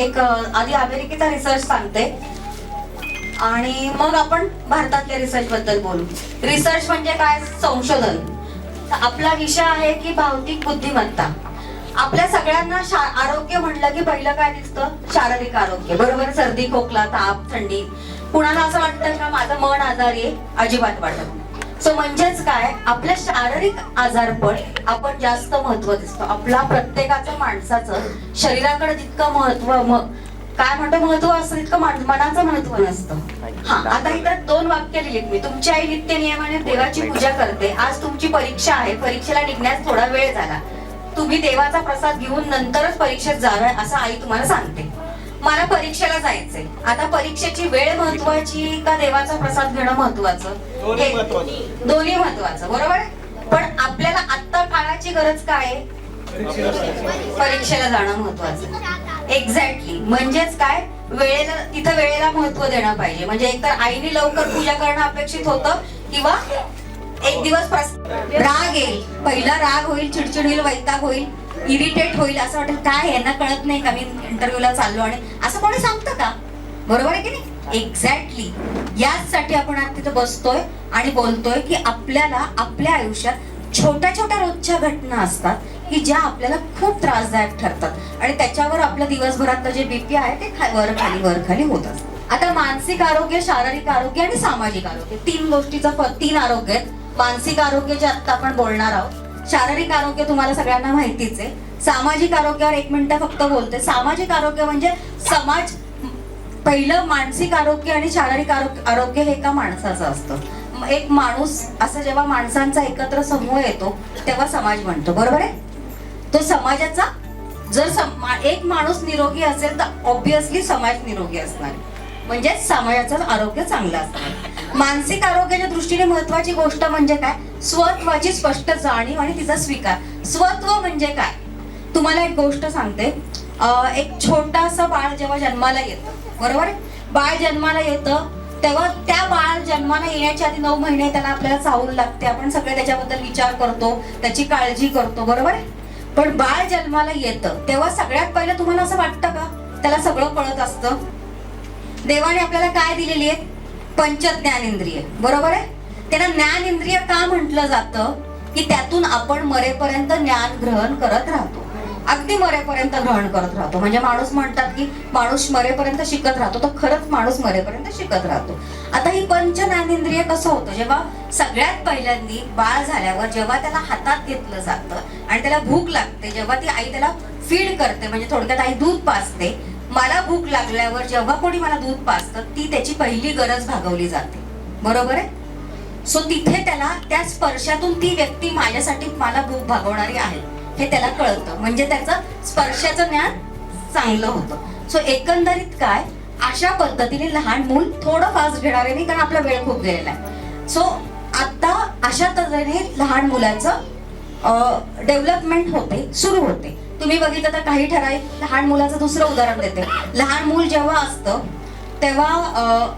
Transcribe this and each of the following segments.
एक आधी अमेरिकेचा रिसर्च सांगते. आणि मग आपण भारतातल्या रिसर्च बद्दल बोलू. रिसर्च म्हणजे काय? संशोधन. आपला विषय आहे की भौतिक बुद्धिमत्ता. आपल्या सगळ्यांना आरोग्य म्हणलं की पहिलं काय दिसतं? शारीरिक आरोग्य. बरोबर? सर्दी खोकला ताप थंडी. कुणाला असं वाटतं का? माझं मन आजारी आहे? अजिबात वाटत सो म्हणजेच काय आपल्या शारीरिक आजारपण आपण जास्त महत्त्व दिसतो. आपला प्रत्येकाचं माणसाचं शरीराकडे जितकं महत्त्व काय म्हणतो महत्त्व असतं तितकं मनाचं महत्त्व नसतं. हा आता इथं दोन वाक्य लिहित मी. तुमची आई नित्य नियमाने देवाची पूजा करते. आज तुमची परीक्षा आहे. परीक्षेला निघण्यास थोडा वेळ झाला. तुम्ही देवाचा प्रसाद घेऊन नंतरच परीक्षेत जावे असं आई तुम्हाला सांगते. मला परीक्षेला जायचंय. आता परीक्षेची वेळ महत्वाची का देवाचा प्रसाद घेणं महत्वाचं? दोन्ही हे- महत्वाचं. बरोबर? पण आपल्याला आत्ता काळाची गरज काय परीक्षेला जाणं महत्वाचं. एक्झॅक्टली म्हणजेच काय? वेळेला तिथं वेळेला महत्त्व देणं पाहिजे. म्हणजे एकतर आईने लवकर पूजा करणं अपेक्षित होतं किंवा एक दिवस राग येईल. पहिला राग होईल चिडचिड होईल वैताग होईल. इरिटेट होईल असं वाटेल काय यांना कळत नाही का मी इंटरव्ह्यूला चाललो आणि असं कोणी सांगतं का? बरोबर आहे की नाही? एक्झॅक्टली याचसाठी आपण आज तिथं बसतोय आणि बोलतोय की आपल्याला आपल्या आयुष्यात छोट्या छोट्या रोजच्या घटना असतात की ज्या आपल्याला खूप त्रासदायक ठरतात. आणि त्याच्यावर आपलं दिवसभरातलं जे बीपी आहे ते वर खाली वर खाली होत आता मानसिक आरोग्य शारीरिक आरोग्य आणि सामाजिक आरोग्य तीन गोष्टीचा तीन आरोग्य आहेत. मानसिक आरोग्य जे आता आपण बोलणार आहोत शारीरिक आरोग्य तुम्हाला सगळ्यांना माहितीच आहे. सामाजिक आरोग्यावर एक मिनिट फक्त बोलते. सामाजिक आरोग्य म्हणजे समाज पहिलं मानसिक आरोग्य आणि शारीरिक आरोग्य आरोग्य हे एका माणसाचं असतं. एक माणूस असं जेव्हा माणसांचा एकत्र समूह येतो तेव्हा समाज म्हणतो बरोबर आहे? तो समाजाचा जर सम- एक माणूस निरोगी असेल तर ऑब्विसली समाज निरोगी असणार म्हणजे समाजाचं आरोग्य चांगलं असणार मानसिक आरोग्याच्या दृष्टीने महत्वाची गोष्ट म्हणजे काय? स्वत्वाची स्पष्ट जाणीव आणि तिचा स्वीकार. स्वत्व म्हणजे काय? तुम्हाला एक गोष्ट सांगते. एक छोटासा बाळ जेव्हा जन्माला येतं बरोबर आहे? बाळ जन्माला येतं तेव्हा त्या बाळ जन्माला येण्याच्या आधी नऊ महिने त्याला आपल्याला चावून लागते. आपण सगळे त्याच्याबद्दल विचार करतो त्याची काळजी करतो बरोबर आहे? पण बाळ जन्माला येतं तेव्हा सगळ्यात पहिलं तुम्हाला असं वाटतं का? त्याला सगळं कळत असतं. देवाने आपल्याला काय दिलेली आहे? पंचज्ञानेंद्रिय बरोबर आहे? त्याला ज्ञान इंद्रिय का म्हटलं जातं? की त्यातून आपण मरेपर्यंत ज्ञान ग्रहण करत राहतो. अगदी मरेपर्यंत ग्रहण करत राहतो. म्हणजे माणूस म्हणतात की माणूस मरेपर्यंत शिकत राहतो. तर खरंच माणूस मरेपर्यंत शिकत राहतो. आता ही पंच ज्ञानेंद्रिय कसं होतं? जेव्हा सगळ्यात पहिल्यांदी बाळ झाल्यावर जेव्हा त्याला हातात घेतलं जातं आणि त्याला भूक लागते जेव्हा ती आई त्याला फीड करते म्हणजे थोडक्यात आई दूध पाजते मला भूक लागल्यावर जेव्हा कोणी मला दूध पाजतं ती त्याची पहिली गरज भागवली जाते. बरोबर आहे? सो तिथे त्याला त्या स्पर्शातून ती व्यक्ती माझ्यासाठी मला भूक भागवणारी आहे. हे त्याला कळतं. म्हणजे त्याचं स्पर्शाचं ज्ञान चांगलं होतं. सो एकंदरीत काय अशा पद्धतीने लहान मूल थोडं फास्ट घेणारे नाही कारण आपला वेळ खूप गेलेला आहे. सो आता अशा तऱ्हेने लहान मुलाचं डेव्हलपमेंट होते सुरू होते. तुम्ही बघितलं तर काही ठराविक लहान मुलाचं दुसरं उदाहरण देते. लहान मूल जेव्हा असतं तेव्हा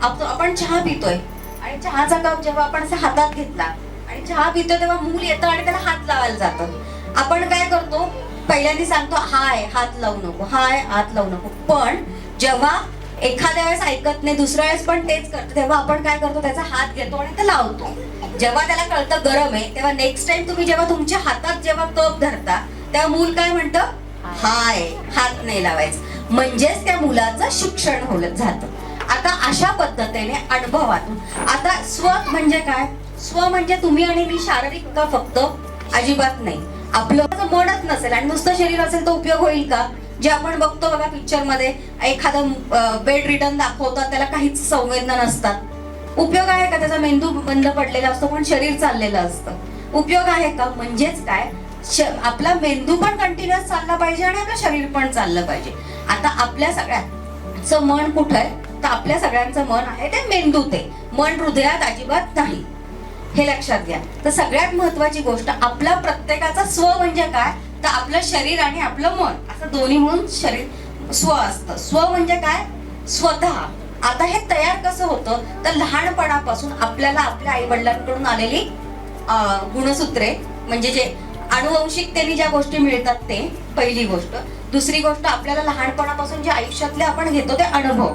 आपण चहा पितोय. आणि चहाचा कप जेव्हा आपण असा हातात घेतला आणि चहा पितो तेव्हा मूल येतं आणि त्याला हात लावायला जातं. आपण काय करतो? पहिल्यांदा सांगतो हाय हात लावू नको हाय हात लावू नको. पण जेव्हा एखाद्या वेळेस ऐकत नाही दुसऱ्या वेळेस पण तेच करतो. तेव्हा आपण काय करतो? त्याचा हात घेतो आणि ते लावतो. जेव्हा त्याला कळतं गरम आहे तेव्हा नेक्स्ट टाइम तुम्ही जेव्हा तुमच्या हातात जेव्हा कप धरता तेव्हा मूल काय म्हणतं? हाय हात नाही लावायचं. म्हणजेच त्या मुलाचं शिक्षण होत जातं. आता अशा पद्धतीने अनुभवातून. आता स्व म्हणजे काय? स्व म्हणजे तुम्ही आणि मी शारीरिक का फक्त? अजिबात नाही. आपलं मनच नसेल आणि नुसतं शरीर असेल तर उपयोग होईल का? जे आपण बघतो बघा पिक्चरमध्ये एखादं बेड रिटर्न दाखवतात त्याला काहीच संवेदना नसतात. उपयोग आहे का? त्याचा मेंदू बंद पडलेला असतो पण शरीर चाललेलं असतं. उपयोग आहे का? म्हणजेच काय? आपला मेंदू पण कंटिन्युअस चालला पाहिजे आणि आपलं शरीर पण चाललं पाहिजे. आता आपल्या सगळ्यात मन कुठं आहे? तर आपल्या सगळ्यांचं मन आहे ते मेंदूत. आहे मन हृदयात अजिबात नाही. हे लक्षात घ्या. तर सगळ्यात महत्वाची गोष्ट आपला प्रत्येकाचा स्व म्हणजे काय? तर आपलं शरीर आणि आपलं मन. असं दोन्ही म्हणून शरीर स्व असतं. स्व म्हणजे काय? स्वतः. आता हे तयार कसं होतं? तर लहानपणापासून आपल्याला आपल्या आई वडिलांकडून आलेली गुणसूत्रे म्हणजे जे अनुवंशिकतेने ज्या गोष्टी मिळतात ते पहिली गोष्ट. दुसरी गोष्ट आपल्याला लहानपणापासून जे आयुष्यातले आपण घेतो ते अनुभव.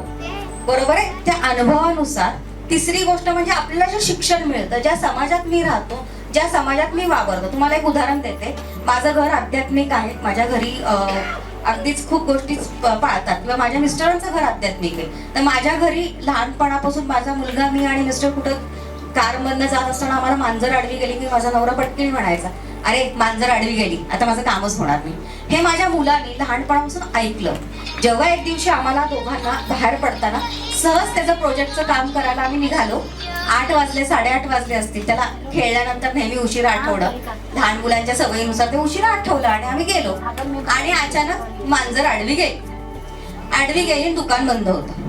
बरोबर आहे? त्या अनुभवानुसार तिसरी गोष्ट म्हणजे आपल्याला जे शिक्षण मिळतं ज्या समाजात मी राहतो ज्या समाजात मी वावरतो. तुम्हाला एक उदाहरण देते. माझं घर आध्यात्मिक आहे. माझ्या घरी अगदीच खूप गोष्टी पाळतात. किंवा माझ्या मिस्टरांचं घर आध्यात्मिक आहे. तर माझ्या घरी लहानपणापासून माझा मुलगा मी आणि मिस्टर कुठं कार मधनं जात असताना आम्हाला मांजर आडवी गेली की माझा नवरा पटकन म्हणायचा अरे मांजर आडवी गेली. आता माझं कामच होणार नाही. हे माझ्या मुलाने लहानपणापासून ऐकलं. जेव्हा एक दिवशी आम्हाला दोघांना बाहेर पडताना सहज त्याचं प्रोजेक्टचं काम करायला आम्ही निघालो. आठ वाजले साडेआठ वाजले असतील. त्याला खेळल्यानंतर नेहमी उशिरा आठवणं. लहान मुलांच्या सवयीनुसार ते उशिरा आठवलं आणि आम्ही गेलो. आणि अचानक मांजर आडवी गेली. आडवी गेली दुकान बंद होतं.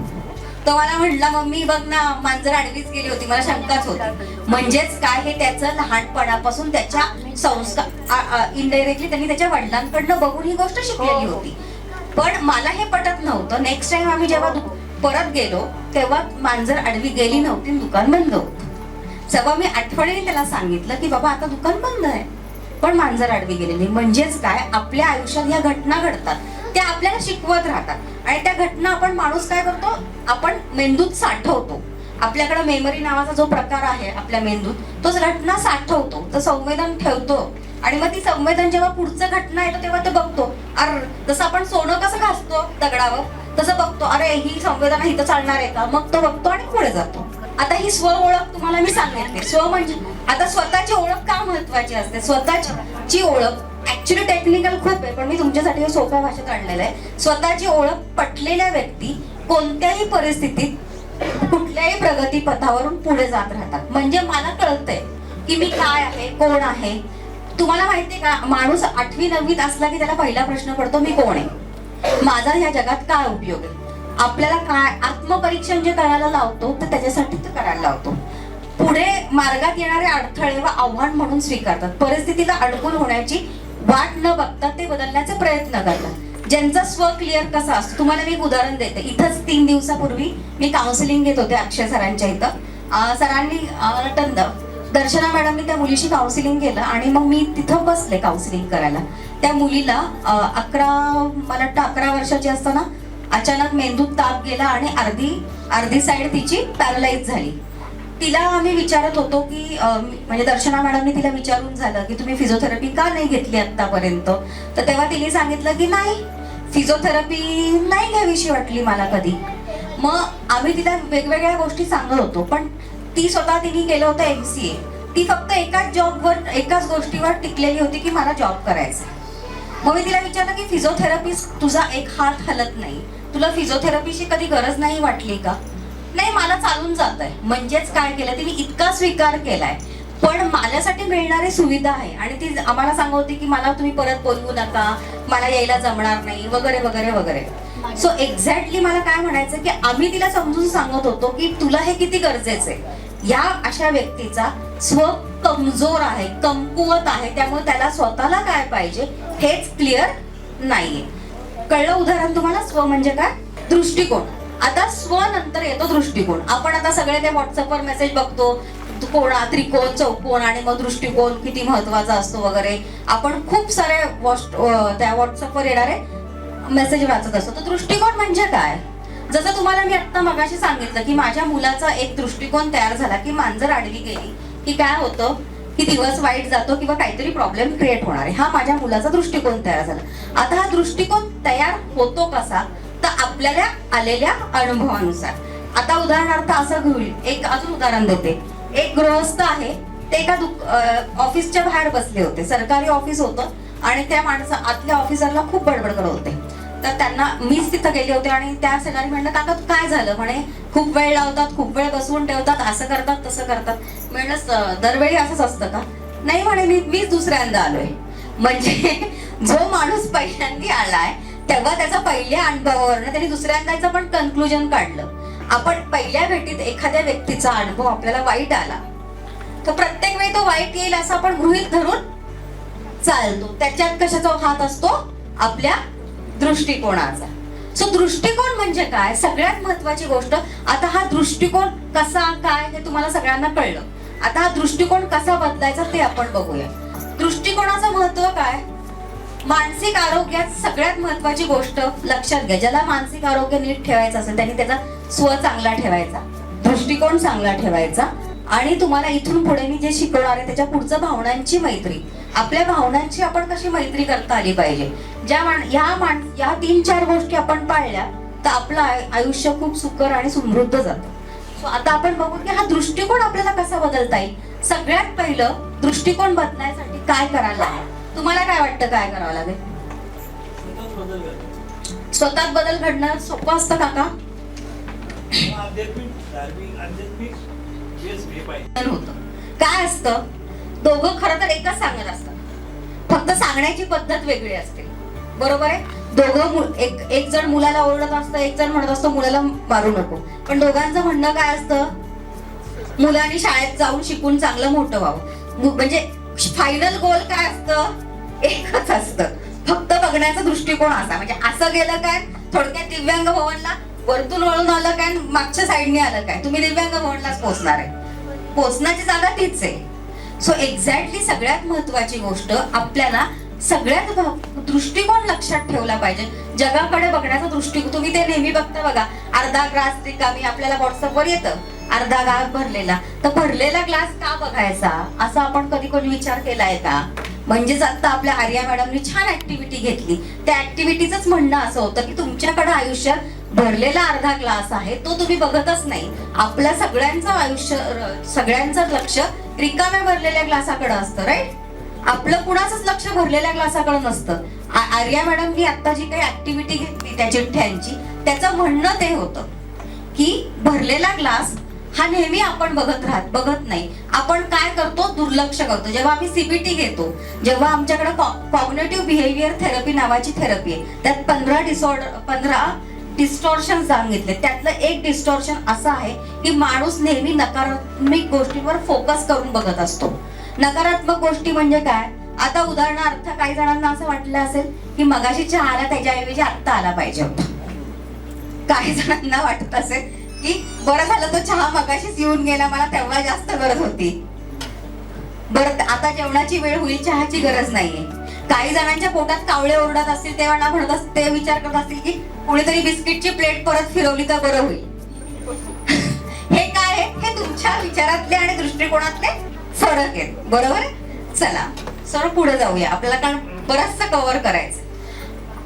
तो मला म्हणला मम्मी बघ ना मांजर आडवीच गेली होती मला शंकाच होती. म्हणजेच काय हे त्याचं लहानपणापासून त्याच्या संस्कार इनडायरेक्टली त्यांनी त्याच्या वडिलांकडनं बघून ही गोष्ट शिकलेली होती. पण मला हे पटत नव्हतं. नेक्स्ट टाइम आम्ही जेव्हा परत गेलो तेव्हा मांजर आडवी गेली नव्हती दुकान बंद होतं. तेव्हा मी आठवणीने त्याला सांगितलं की बाबा आता दुकान बंद आहे. पण मांजर आडवी गेलेली. म्हणजेच काय? आपल्या आयुष्यात ह्या घटना घडतात. त्या आपल्याला शिकवत राहतात. आणि त्या घटना आपण माणूस काय करतो? आपण मेंदूत साठवतो. आपल्याकडे मेमरी नावाचा जो प्रकार आहे आपल्या मेंदूत तो घटना साठवतो. तो संवेदन ठेवतो. आणि मग ती संवेदन जेव्हा पुढचं घटना येतो तेव्हा ते बघतो. अर जसं आपण सोनं कसं घासतो दगडावर तसं बघतो. अरे ही संवेदना इथं चालणार आहे का? मग तो बघतो आणि पुढे जातो. आता ही स्व ओळख तुम्हाला मी सांगितली. स्व म्हणजे आता स्वतःची ओळख का महत्वाची असते? स्वतःची ओळख ऍक्च्युली टेक्निकल खूप आहे पण मी तुमच्यासाठी सोप्या भाषेत आणलेलं आहे. स्वतःची ओळख पटलेल्या व्यक्ती कोणत्याही परिस्थितीत कुठल्याही प्रगती पथावरून पुढे जात राहतात. म्हणजे मला कळतंय की मी काय आहे कोण आहे. तुम्हाला माहितीये का माणूस आठवी नववीत असला की त्याला पहिला प्रश्न पडतो मी कोण आहे? माझा ह्या जगात काय उपयोग आहे? आपल्याला काय आत्मपरीक्षण जे करायला लावतो तर त्याच्यासाठी तर करायला लावतो. पुढे मार्गात येणारे अडथळे व आव्हान म्हणून स्वीकारतात. परिस्थितीला अडकून होण्याची वाट न बघता ते बदलण्याचे प्रयत्न करतात. ज्यांचा स्व क्लिअर कसा असतो तुम्हाला मी एक उदाहरण देते. इथंच तीन दिवसापूर्वी मी काउन्सिलिंग घेत होते अक्षय सरांच्या इथं. सरांनी टंद. दर्शना मॅडमनी त्या मुलीशी काउन्सिलिंग केलं आणि मग मी तिथं बसले काउन्सिलिंग करायला. त्या मुलीला अकरा मला वाटतं अकरा वर्षाची असताना अचानक मेंदूत ताप गेला आणि अर्धी अर्धी साईड तिची पॅरलाइज झाली. तिला आम्ही विचारत होतो की म्हणजे दर्शना मॅडमनी तिला विचारून झालं की तुम्ही फिजिओथेरपी का नाही घेतली आतापर्यंत तर तेव्हा तिने सांगितलं की नाही फिजिओथेरपी नाही घ्यावीशी वाटली मला कधी. मग आम्ही तिला वेगवेगळ्या गोष्टी सांगत होतो पण ती स्वतः तिने केलं होतं एम सी ए ती फक्त एकाच जॉबवर एकाच गोष्टीवर टिकलेली होती की मला जॉब करायचा. मग मी तिला विचारलं की फिजिओथेरपी तुझा एक हात हलत नाही. तुला फिजिओथेरपीची कधी गरज नाही वाटली का? नाही मला चालून जात आहे म्हणजेच काय केलं तिने इतका स्वीकार केलाय. पण माझ्यासाठी मिळणारी सुविधा आहे. आणि ती आम्हाला सांगवते की मला तुम्ही परत बोलवू नका मला यायला जमणार नाही वगैरे वगैरे वगैरे. सो एक्झॅक्टली मला काय म्हणायचं की आम्ही तिला समजून सांगत होतो की तुला हे किती गरजेचं आहे. या अशा व्यक्तीचा स्व कमजोर आहे कमकुवत आहे त्यामुळे त्याला स्वतःला काय पाहिजे हेच क्लिअर नाहीये. कळलं उदाहरण तुम्हाला? स्व म्हणजे काय? दृष्टिकोन. आता स्व नंतर येतो दृष्टिकोन. आपण आता सगळे ते व्हॉट्सअपवर मेसेज बघतो कोणा त्रिकोण चौकोन आणि मग दृष्टिकोन किती महत्त्वाचा असतो वगैरे. आपण खूप सारे त्या व्हॉट्सअपवर येणारे मेसेज वाचत असतो. तर दृष्टिकोन म्हणजे काय? जसं तुम्हाला मी आता मगाशी सांगितलं की माझ्या मुलाचा एक दृष्टिकोन तयार झाला की मांजर आडवी गेली की काय होतं? की दिवस वाईट जातो किंवा काहीतरी प्रॉब्लेम क्रिएट होणार आहे. हा माझ्या मुलाचा दृष्टिकोन तयार झाला. आता हा दृष्टिकोन तयार होतो कसा? तर आपल्याला आलेल्या अनुभवानुसार. आता उदाहरणार्थ असं होईल एक अजून उदाहरण देते. एक गृहस्थ आहे ते एका दुक- ऑफिसच्या बाहेर बसले होते. सरकारी ऑफिस होतं आणि त्या माणसा आतल्या ऑफिसरला खूप बडबड करत होते. तर त्यांना मीच तिथं गेले होते आणि त्या सगळ्यांनी म्हणलं काका काय झालं? म्हणे खूप वेळ लावतात खूप वेळ बसवून ठेवतात असं करतात तसं करतात. म्हणलं दरवेळी असंच असतं का? नाही म्हणे मी मीच दुसऱ्यांदा आलोय. म्हणजे जो माणूस पहिल्यांदा आलाय तेव्हा त्याचा पहिल्या अनुभवावरनं त्यांनी दुसऱ्यांदाचं पण कन्क्लुजन काढलं. आपण पहिल्या भेटीत एखाद्या व्यक्तीचा अनुभव आपल्याला वाईट आला तर प्रत्येक वेळी तो वाईट येईल असं आपण गृहित धरून चालतो. त्याच्यात कशाचा हात असतो? आपल्या दृष्टिकोनाचा. सो दृष्टिकोन म्हणजे काय? सगळ्यात महत्वाची गोष्ट आता हा दृष्टिकोन कसा काय हे तुम्हाला सगळ्यांना कळलं. आता हा दृष्टिकोन कसा बदलायचा ते आपण बघूया. दृष्टिकोनाचं महत्त्व काय? मानसिक आरोग्यात सगळ्यात महत्वाची गोष्ट लक्षात घ्या. ज्याला मानसिक आरोग्य नीट ठेवायचं असेल त्यांनी त्याचा स्व चांगला ठेवायचा दृष्टिकोन चांगला ठेवायचा. आणि तुम्हाला इथून पुढे मी जे शिकवणार आहे त्याच्या पुढचं भावनांची मैत्री. आपल्या भावनांची आपण कशी मैत्री करता आली पाहिजे? ज्या मान ह्या मान या तीन चार गोष्टी आपण पाळल्या तर आपलं आयुष्य खूप सुकर आणि समृद्ध जातं. सो आता आपण बघू की हा दृष्टिकोन आपल्याला कसा बदलता येईल? सगळ्यात पहिलं दृष्टिकोन बदलायसाठी काय करायला लागेल तुम्हाला काय वाटतं काय करावं लागेल? स्वतःत बदल घडणं सोपं असतं काका काय असतं? दोघं खरं तर एकच सांगत असतात. फक्त सांगण्याची पद्धत वेगळी असते. बरोबर आहे? दोघं एक एक जण मुलाला ओरडत असतं एक जण म्हणत असतो मुलाला मारू नको. पण दोघांचं म्हणणं काय असतं? मुलांनी शाळेत जाऊन शिकून चांगलं मोठं व्हावं. म्हणजे फायनल गोल काय असतं? एकच असतं. फक्त बघण्याचा दृष्टिकोन असा. म्हणजे असं गेलं काय? थोडक्यात दिव्यांग भवनला वरतून वळून आलं काय? मागच्या साईडने आलं काय? तुम्ही दिव्यांग भवनलाच पोहोचणार आहे. पोचण्याची जागा तीच आहे. सो एक्झॅक्टली सगळ्यात महत्वाची गोष्ट आपल्याला सगळ्यात दृष्टिकोन लक्षात ठेवला पाहिजे. जगाकडे बघण्याचा दृष्टिकोन तुम्ही ते नेहमी बघता बघा. अर्धा ग्लास रिकामी आपल्याला व्हॉट्सअपवर येतं. अर्धा ग्लास भरलेला. तर भरलेला ग्लास का बघायचा? असा आपण कधी कोणी विचार केलाय का? म्हणजेच आता आपल्या आर्या मॅडमनी छान ऍक्टिव्हिटी घेतली. त्या ऍक्टिव्हिटीच म्हणणं असं होतं की तुमच्याकडे आयुष्यात भरलेला अर्धा ग्लास आहे तो तुम्ही बघतच नाही. आपल्या सगळ्यांचं आयुष्य सगळ्यांचं लक्ष रिकाम्या भरलेल्या ग्लासाकडे असतं राईट आपलं कुणाचंच लक्ष भरलेल्या ग्लासाकडे नसतं. आर्या मॅडम ही आता जी काही ऍक्टिव्हिटी घेतली त्या चिठ्ठ्यांची त्याचं म्हणणं ते होतं की भरलेला ग्लास हा नेहमी आपण बघत राहत बघत नाही. आपण काय करतो? दुर्लक्ष करतो. जेव्हा आम्ही सीबीटी घेतो जेव्हा आमच्याकडे कॉग्नेटिव्ह बिहेवियर थेरपी नावाची थेरपी आहे. त्यात पंधरा डिसऑर्डर पंधरा डिस्टॉर्शन सांगितले त्यातलं एक डिस्टॉर्शन असं आहे की माणूस नेहमी नकारात्मक गोष्टीवर फोकस करून बघत असतो. नकारात्मक गोष्टी म्हणजे काय? आता उदाहरणार्थ काही जणांना असं वाटलं असेल की मगाशी चहा आला त्याच्याऐवजी आत्ता आला पाहिजे होता. काही जणांना वाटत असेल की बरं झालं तो चहा मगाशीच येऊन गेला मला तेव्हा जास्त गरज होती. बरं आता जेवणाची वेळ होईल चहाची गरज नाहीये. काही जणांच्या पोटात कावळे ओरडत असतील तेव्हा ना म्हणत असतील ते विचार करत असतील की कुणीतरी बिस्किटची प्लेट परत फिरवली तर बरं होईल. हे काय आहे? हे तुमच्या विचारातले आणि दृष्टिकोनातले फरक आहेत. बरोबर चला सर पुढे जाऊया. आपल्याला कारण बरचसं कव्हर करायचं.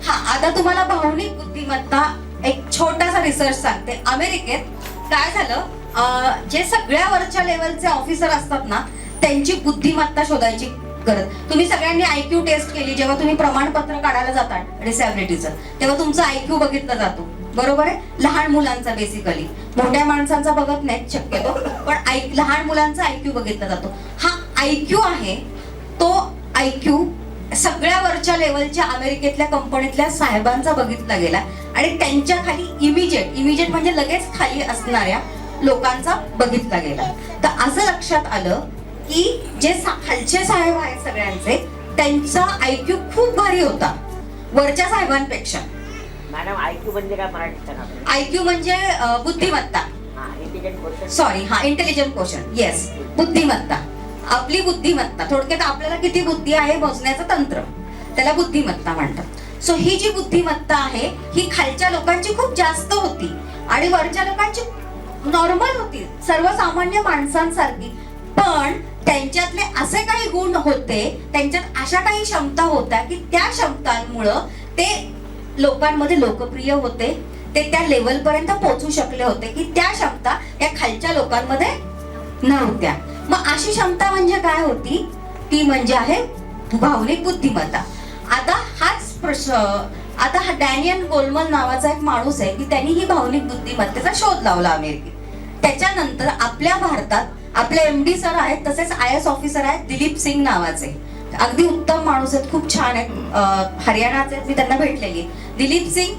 हा आता तुम्हाला भावनिक बुद्धिमत्ता एक छोटासा रिसर्च सांगते. अमेरिकेत काय झालं? जे सगळ्या वरच्या लेवलचे ऑफिसर असतात ना त्यांची बुद्धिमत्ता शोधायची गरज. तुम्ही सगळ्यांनी आयक्यू टेस्ट केली जेव्हा तुम्ही प्रमाणपत्र काढायला जाता डिसॅबिलिटीचं तेव्हा तुमचा आयक्यू बघितला जातो. बरोबर आहे? लहान मुलांचा बेसिकली मोठ्या माणसांचा बघत नाहीत शक्यतो. पण आय लहान मुलांचा आयक्यू बघितला जातो. हा आयक्यू आहे तो आयक्यू सगळ्या वरच्या लेवलच्या अमेरिकेतल्या कंपनीतल्या साहेबांचा बघितला गेला. आणि त्यांच्या खाली इमिजिएट इमिजिएट म्हणजे लगेच खाली असणाऱ्या लोकांचा बघितला गेला. तर असं लक्षात आलं की जे खालचे साहेब आहेत सगळ्यांचे त्यांचा आयक्यू खूप भारी होता. वरच्या साहेबांपेक्षा. मॅडम आयक्यू म्हणजे काय मराठीत तुम्ही? आयक्यू म्हणजे बुद्धिमत्ता. सॉरी हा इंटेलिजंट क्वेश्चन येस बुद्धिमत्ता. आपली बुद्धिमत्ता थोडक्यात आपल्याला किती बुद्धी आहे मोजण्याचं तंत्र त्याला बुद्धिमत्ता म्हणतात. सो ही जी बुद्धिमत्ता आहे ही खालच्या लोकांची खूप जास्त होती आणि वरच्या लोकांची नॉर्मल होती सर्वसामान्य माणसांसारखी. पण त्यांच्यातले असे काही गुण होते त्यांच्यात अशा काही क्षमता होत्या की त्या क्षमतांमुळं ते लोकांमध्ये लोकप्रिय होते ते त्या लेवलपर्यंत पोहोचू शकले होते की त्या क्षमता या खालच्या लोकांमध्ये नव्हत्या. मग अशी क्षमता म्हणजे काय होती? ती म्हणजे आहे भावनिक बुद्धिमत्ता. आता हाच प्रश्न आता हा डॅनियल गोलमल नावाचा एक माणूस आहे की त्यांनी ही भावनिक बुद्धिमत्तेचा शोध लावला अमेरिकेत. त्याच्यानंतर आपल्या भारतात आपले एम डी सर आहेत तसेच आय एस ऑफिसर आहेत दिलीप सिंग नावाचे. अगदी उत्तम माणूस आहेत खूप छान आहेत. हरियाणाचे आहेत, मी त्यांना भेटलेली. दिलीप सिंग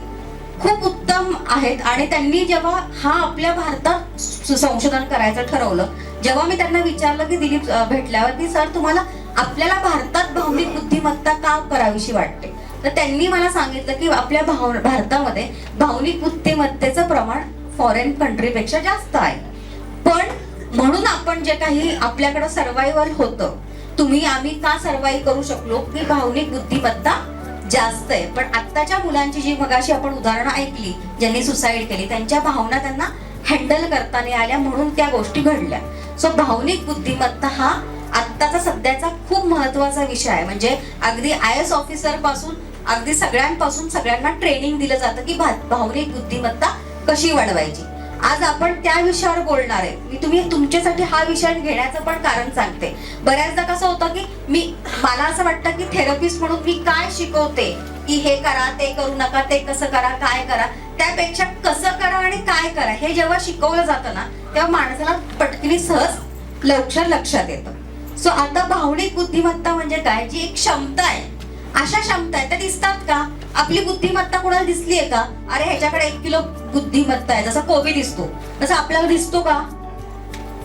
खूप उत्तम आहेत आणि त्यांनी जेव्हा हा आपल्या भारतात संशोधन करायचं ठरवलं जेव्हा मी त्यांना विचारलं की दिलीप भेटल्यावर की सर तुम्हाला आपल्याला भारतात भावनिक बुद्धिमत्ता का करावीशी वाटते? तर त्यांनी मला सांगितलं की आपल्या भाव भारतामध्ये भावनिक बुद्धिमत्तेचं प्रमाण फॉरेन कंट्रीपेक्षा जास्त आहे. पण म्हणून आपण जे काही आपल्याकडं सर्वायवल होतं तुम्ही आम्ही का सर्वाईव्ह करू शकलो की भावनिक बुद्धिमत्ता जास्त आहे. पण आत्ताच्या मुलांची जी मगाशी आपण उदाहरणं ऐकली ज्यांनी सुसाईड केली त्यांच्या भावना त्यांना हँडल करता नाही आल्या म्हणून त्या गोष्टी घडल्या. सो भावनिक बुद्धिमत्ता हा आत्ताचा सध्याचा खूप महत्त्वाचा विषय आहे. म्हणजे अगदी आय एस ऑफिसरपासून अगदी सगळ्यांपासून सगळ्यांना ट्रेनिंग दिलं जातं की भावनिक बुद्धिमत्ता कशी वाढवायची. आज आपण त्या विषयावर बोलणार आहे. मी तुम्ही तुमच्यासाठी हा विषय घेण्याचं पण कारण सांगते. बऱ्याचदा कसं होतं की मी मला असं वाटतं की थेरपिस्ट म्हणून मी काय शिकवते? की हे करा ते करू नका ते कसं करा काय करा? त्यापेक्षा कसं करा आणि काय करा? हे जेव्हा शिकवलं जातं ना तेव्हा माणसाला पटकनी सहज लवकर लक्षात येतं. सो आता भावनिक बुद्धिमत्ता म्हणजे काय? जी एक क्षमता आहे. अशा क्षमता आहे त्या दिसतात का? आपली बुद्धिमत्ता कोणाला दिसली आहे का? अरे ह्याच्याकडे एक किलो बुद्धिमत्ता आहे जसा कोबी दिसतो. तसा आपल्याला दिसतो का?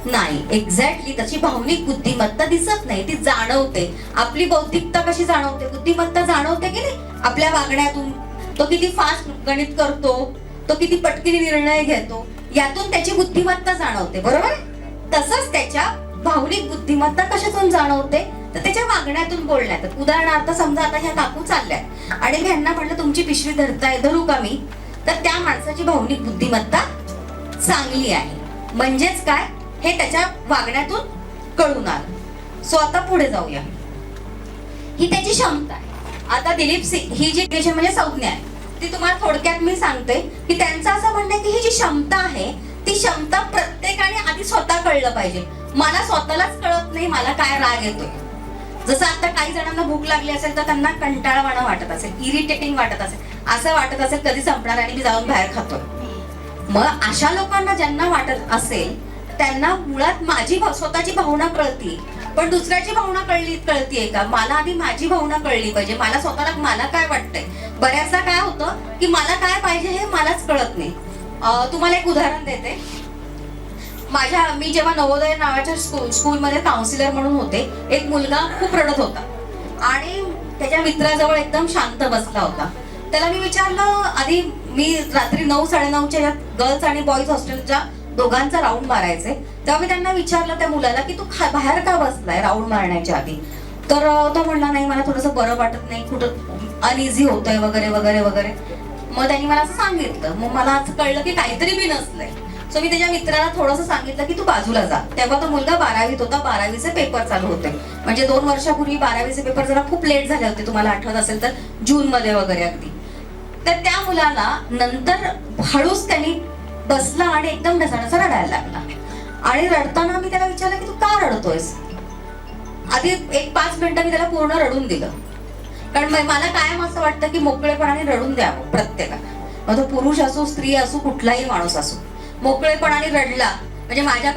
नाही एक्झॅक्टली तशी भावनिक बुद्धिमत्ता दिसत नाही ती जाणवते. आपली बौद्धिकता कशी जाणवते? बुद्धिमत्ता जाणवते की नाही? आपल्या वागण्यातून. तो किती फास्ट गणित करतो तो किती पटकिनी निर्णय घेतो यातून त्याची बुद्धिमत्ता जाणवते बरोबर? तसंच त्याच्या भावनिक बुद्धिमत्ता कशातून जाणवते? तर त्याच्या वागण्यातून बोलण्यात उदाहरणार्थ समजा आता ह्या काकू चालल्या आणि मी ह्यांना म्हटलं तुमची पिशवी धरताय धरू का मी? तर त्या माणसाची भावनिक बुद्धिमत्ता चांगली आहे. म्हणजेच काय? हे त्याच्या वागण्यातून कळून आलं. सो आता पुढे जाऊया ही त्याची क्षमता आहे. आता दिलीप सिंग ही जी म्हणजे संज्ञा आहे ती तुम्हाला थोडक्यात मी सांगते की त्यांचं असं म्हणणं आहे की ही जी क्षमता आहे ती क्षमता प्रत्येकाने आधी स्वतः कळलं पाहिजे. मला स्वतःलाच कळत नाही मला काय राग येतोय. जसं आता काही जणांना भूक लागली असेल तर त्यांना कंटाळवाणं वाटत असेल इरिटेटिंग वाटत असेल. असं वाटत असेल कधी संपणार आणि मी जाऊन बाहेर खातो मग अशा लोकांना ज्यांना वाटत असेल त्यांना मुळात माझी स्वतःची भावना कळती. पण दुसऱ्याची भावना कळली कळतीये का? मला आधी माझी भावना कळली पाहिजे. मला स्वतःला मला काय वाटतंय? बऱ्याचदा काय होतं की मला काय पाहिजे हे मलाच कळत नाही. तुम्हाला एक उदाहरण देते. माझ्या मी जेव्हा नवोदय नावाच्या स्कूल स्कूलमध्ये काउन्सिलर म्हणून होते एक मुलगा खूप रडत होता. आणि त्याच्या मित्राजवळ एकदम शांत बसला होता. त्याला मी विचारलं आधी मी रात्री नऊ साडेनऊच्या गर्ल्स आणि बॉईज हॉस्टेलच्या दोघांचा राऊंड मारायचे. तेव्हा मी त्यांना विचारलं त्या मुलाला की तू खा- बाहेर का बसलाय राऊंड मारण्याच्या आधी? तर तो म्हणला नाही मला थोडंसं बरं वाटत नाही कुठं अनइझी होतंय वगैरे वगैरे वगैरे. मग त्यांनी मला असं सांगितलं. मग मला असं कळलं की काहीतरी मी नसलंय. सो मी त्याच्या मित्राला थोडंसं सांगितलं की तू बाजूला जा. तेव्हा तो मुलगा बारावीत होता बारावीचे पेपर चालू होते. म्हणजे दोन वर्षापूर्वी बारावीचे पेपर जरा खूप लेट झाले होते तुम्हाला आठवत असेल तर जून मध्ये वगैरे अगदी. तर त्या मुलाला नंतर हळूच त्यांनी बसला आणि एकदम ढसाढसा रडायला लागला. आणि रडताना मी त्याला विचारलं की तू का रडतोयस? आधी एक पाच मिनिटं मी त्याला पूर्ण रडून दिलं. कारण मला कायम असं वाटतं की मोकळेपणाने रडून द्यावं प्रत्येकाला. मग तो पुरुष असो स्त्री असो कुठलाही माणूस असो. मोकळेपणाने रडला. म्हणजे माझ्या